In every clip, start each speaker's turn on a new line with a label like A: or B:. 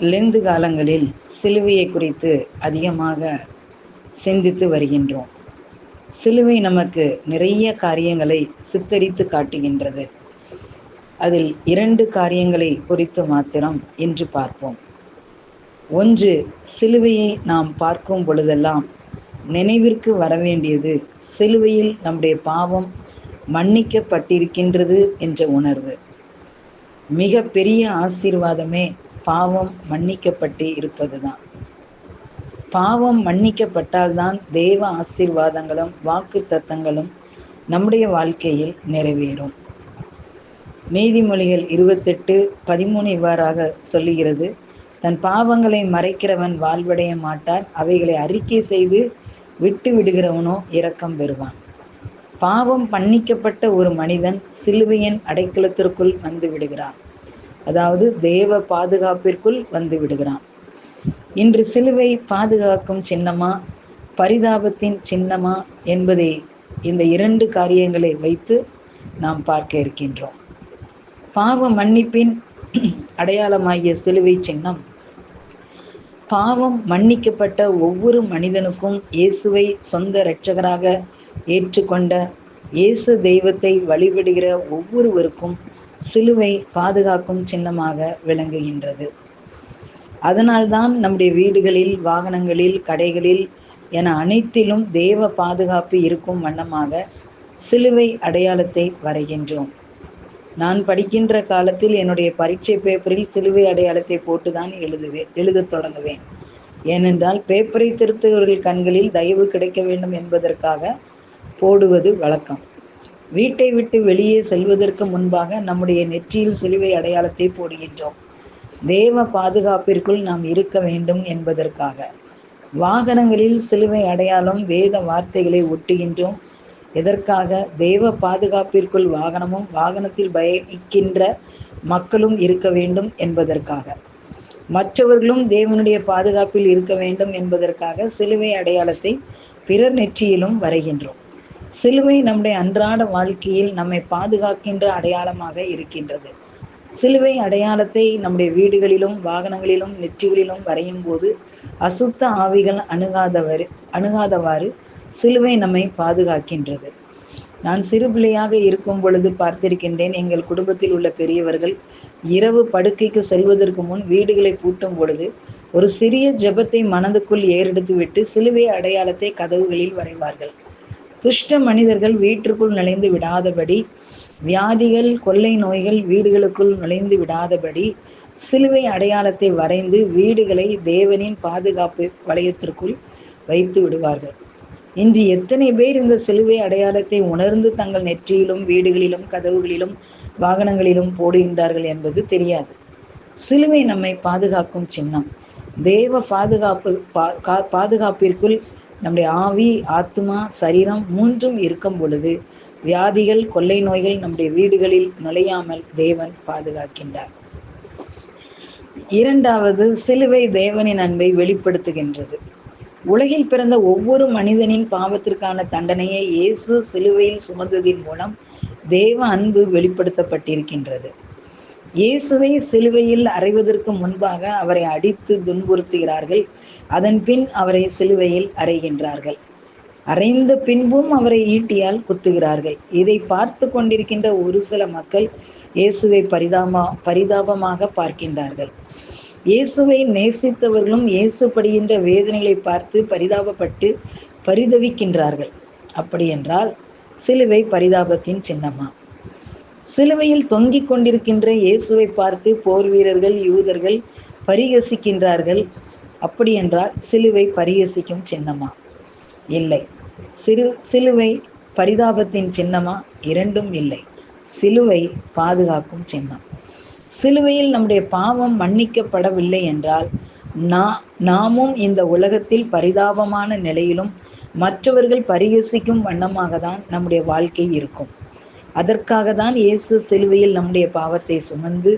A: Lent காலங்களில் சிலுவையை குறித்து அதிகமாக சிந்தித்து வருகின்றோம். சிலுவை நமக்கு நிறைய காரியங்களை சித்தரித்து காட்டுகின்றது. அதில் இரண்டு காரியங்களை குறித்து மாத்திரம் இன்று பார்ப்போம். ஒன்று சிலுவையை நாம் பார்க்கும் பொழுதெல்லாம் நினைவிற்கு வரவேண்டியது சிலுவையில் நம்முடைய பாவம் மன்னிக்கப்பட்டிருக்கின்றது என்ற உணர்வு. மிக பெரிய ஆசீர்வாதமே பாவம் மன்னிக்கப்பட்டு இருப்பதுதான். பாவம் மன்னிக்கப்பட்டால்தான் தேவ ஆசீர்வாதங்களும் வாக்கு தத்தங்களும் நம்முடைய வாழ்க்கையில் நிறைவேறும். நீதிமொழிகள் இருபத்தெட்டு பதிமூணு இவ்வாறாக சொல்லுகிறது தன் பாவங்களை மறைக்கிறவன் வாழ்வடைய மாட்டான் அவைகளை அறிக்கை செய்து விட்டு விடுகிறவனோ இரக்கம் பெறுவான். பாவம் மன்னிக்கப்பட்ட ஒரு மனிதன் சிலுவையின் அடைக்கலத்திற்குள் வந்து விடுகிறான். அதாவது தேவ பாதுகாப்பிற்குள் வந்து விடுகிறான். இன்று சிலுவை பாதுகாக்கும் சின்னமா பரிதாபத்தின் சின்னமா என்பதை இந்த இரண்டு காரியங்களை வைத்து நாம் பார்க்க இருக்கின்றோம். பாவ மன்னிப்பின் அடையாளமாகிய சிலுவை சின்னம். பாவம் மன்னிக்கப்பட்ட ஒவ்வொரு மனிதனுக்கும் இயேசுவை சொந்த இரட்சகராக ஏற்றுக்கொண்ட இயேசு தெய்வத்தை வழிபடுகிற ஒவ்வொருவருக்கும் சிலுவை பாதுகாக்கும் சின்னமாக விளங்குகின்றது. அதனால்தான் நம்முடைய வீடுகளில் வாகனங்களில் கடைகளில் என அனைத்திலும் தேவ பாதுகாப்பு இருக்கும் வண்ணமாக சிலுவை அடையாளத்தை வரைகின்றோம். நான் படிக்கின்ற காலத்தில் என்னுடைய பரீட்சை பேப்பரில் சிலுவை அடையாளத்தை போட்டுதான் எழுதுவேன் எழுதத் தொடங்குவேன். ஏனென்றால் பேப்பரை திருத்துகிறவர்கள் கண்களில் தயவு கிடைக்க வேண்டும் என்பதற்காக போடுவது வழக்கம். வீட்டை விட்டு வெளியே செல்வதற்கு முன்பாக நம்முடைய நெற்றியில் சிலுவை அடையாளத்தை போடுகின்றோம். தேவ பாதுகாப்பிற்குள் நாம் இருக்க வேண்டும் என்பதற்காக. வாகனங்களில் சிலுவை அடையாளம் வேத வார்த்தைகளை ஒட்டுகின்றோம். எதற்காக? தேவ பாதுகாப்பிற்குள் வாகனமும் வாகனத்தில் பயணிக்கின்ற மக்களும் இருக்க வேண்டும் என்பதற்காக. மற்றவர்களும் தேவனுடைய பாதுகாப்பில் இருக்க வேண்டும் என்பதற்காக சிலுவை அடையாளத்தை பிறர் நெற்றியிலும் வரைகின்றோம். சிலுவை நம்முடைய அன்றாட வாழ்க்கையில் நம்மை பாதுகாக்கின்ற அடையாளமாக இருக்கின்றது. சிலுவை அடையாளத்தை நம்முடைய வீடுகளிலும் வாகனங்களிலும் நெற்றிகளிலும் வரையும் போது அசுத்த ஆவிகள் அணுகாதவர் அணுகாதவாறு சிலுவை நம்மை பாதுகாக்கின்றது. நான் சிறு பிள்ளையாக இருக்கும் பொழுது பார்த்திருக்கின்றேன் எங்கள் குடும்பத்தில் உள்ள பெரியவர்கள் இரவு படுக்கைக்கு செல்வதற்கு முன் வீடுகளை பூட்டும் பொழுது ஒரு சிறிய ஜெபத்தை மனதுக்குள் ஏறெடுத்து விட்டு சிலுவை அடையாளத்தை கதவுகளில் வரைவார்கள். துஷ்ட மனிதர்கள் வீட்டிற்குள் நுழைந்து விடாதபடி வியாதிகள் கொள்ளை நோய்கள் வீடுகளுக்குள் நுழைந்து விடாதபடி சிலுவை அடையாளத்தை வரைந்து வீடுகளை தேவனின் பாதுகாப்பு வளையத்திற்குள் வைத்து விடுவார்கள். இன்று எத்தனை பேர் இந்த சிலுவை அடையாளத்தை உணர்ந்து தங்கள் நெற்றியிலும் வீடுகளிலும் கதவுகளிலும் வாகனங்களிலும் போடுகின்றார்கள் என்பது தெரியாது. சிலுவை நம்மை பாதுகாக்கும் சின்னம். தேவ பாதுகாப்பு பாதுகாப்பிற்குள் நம்முடைய ஆவி ஆத்மா சரீரம் மூன்றும் இருக்கும் பொழுது வியாதிகள் கொள்ளை நோய்கள் நம்முடைய வீடுகளில் நுழையாமல் தேவன் பாதுகாக்கின்றார். இரண்டாவது சிலுவை தேவனின் அன்பை வெளிப்படுத்துகின்றது. உலகில் பிறந்த ஒவ்வொரு மனிதனின் பாவத்திற்கான தண்டனையை இயேசு சிலுவையில் சுமந்ததின் மூலம் தேவ அன்பு வெளிப்படுத்தப்பட்டிருக்கின்றது. இயேசுவை சிலுவையில் அறைவதற்கு முன்பாக அவரை அடித்து துன்புறுத்துகிறார்கள். அதன் பின் அவரை சிலுவையில் அறைகின்றார்கள். அறைந்த பின்பும் அவரை ஈட்டியால் குத்துகிறார்கள். இதை பார்த்து கொண்டிருக்கின்ற ஒரு சில மக்கள் இயேசுவை பரிதாபமா பரிதாபமாக பார்க்கின்றார்கள். இயேசுவை நேசித்தவர்களும் இயேசு படுகின்ற வேதனைகளை பார்த்து பரிதாபப்பட்டு பரிதவிக்கின்றார்கள். அப்படியென்றால் சிலுவை பரிதாபத்தின் சின்னமா? சிலுவையில் தொங்கிக் கொண்டிருக்கின்ற இயேசுவை பார்த்து போர் வீரர்கள் யூதர்கள் பரிகசிக்கின்றார்கள். அப்படி என்றால் சிலுவை பரிகசிக்கும் சின்னமா? இல்லை. சிறு சிலுவை பரிதாபத்தின் சின்னமா? இரண்டும் இல்லை. சிலுவை பாதுகாக்கும் சின்னம். சிலுவையில் நம்முடைய பாவம் மன்னிக்கப்படவில்லை என்றால் நா- நாமும் இந்த உலகத்தில் பரிதாபமான நிலையிலும் மற்றவர்கள் பரிகசிக்கும் வண்ணமாக தான் நம்முடைய வாழ்க்கை இருக்கும். அதற்காக தான் இயேசு சிலுவையில் நம்முடைய பாவத்தை சுமந்து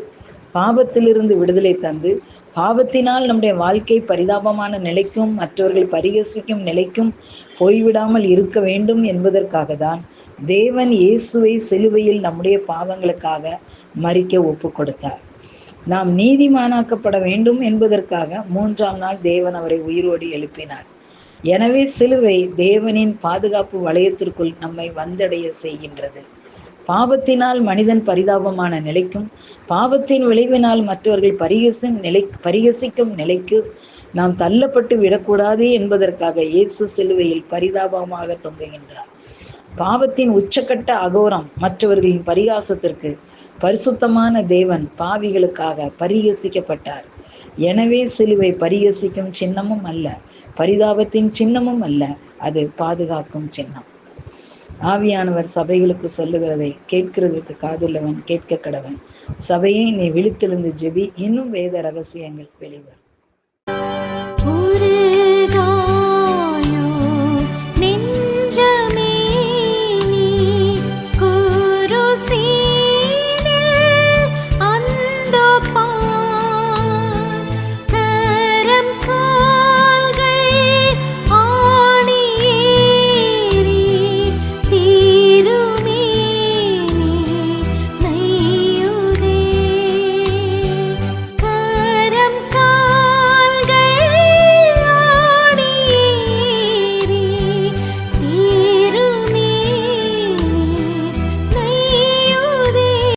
A: பாவத்திலிருந்து விடுதலை தந்து பாவத்தினால் நம்முடைய வாழ்க்கை பரிதாபமான நிலைக்கும் மற்றவர்கள் பரிகசிக்கும் நிலைக்கும் போய்விடாமல் இருக்க வேண்டும் என்பதற்காக தான் தேவன் இயேசுவை சிலுவையில் நம்முடைய பாவங்களுக்காக மறிக்க ஒப்பு கொடுத்தார் நாம் நீதிமானாக்கப்பட வேண்டும் என்பதற்காக மூன்றாம் நாள் தேவன் அவரை உயிரோடு எழுப்பினார். எனவே சிலுவை தேவனின் பாதுகாப்பு வளையத்திற்குள் நம்மை வந்தடைய செய்கின்றது. பாவத்தினால் மனிதன் பரிதாபமான நிலைக்கும் பாவத்தின் விளைவினால் மற்றவர்கள் பரிகசும் நிலை பரிகசிக்கும் நிலைக்கு நாம் தள்ளப்பட்டு விடக்கூடாது என்பதற்காக இயேசு சிலுவையில் பரிதாபமாக தொங்குகின்றார். பாவத்தின் உச்சக்கட்ட அகோரம் மற்றவர்களின் பரிகாசத்திற்கு பரிசுத்தமான தேவன் பாவிகளுக்காக பரிகசிக்கப்பட்டார். எனவே சிலுவை பரிகசிக்கும் சின்னமும் அல்ல பரிதாபத்தின் சின்னமும் அல்ல அது பாதுகாக்கும் சின்னம். ஆவியானவர் சபைகளுக்கு சொல்லுகிறதை கேட்கிறதுக்கு காதுள்ளவன் கேட்க கடவன் சபையை நீ விழித்தெழுந்து ஜெபி. இன்னும் வேத ரகசியங்கள் வெளிவரும்.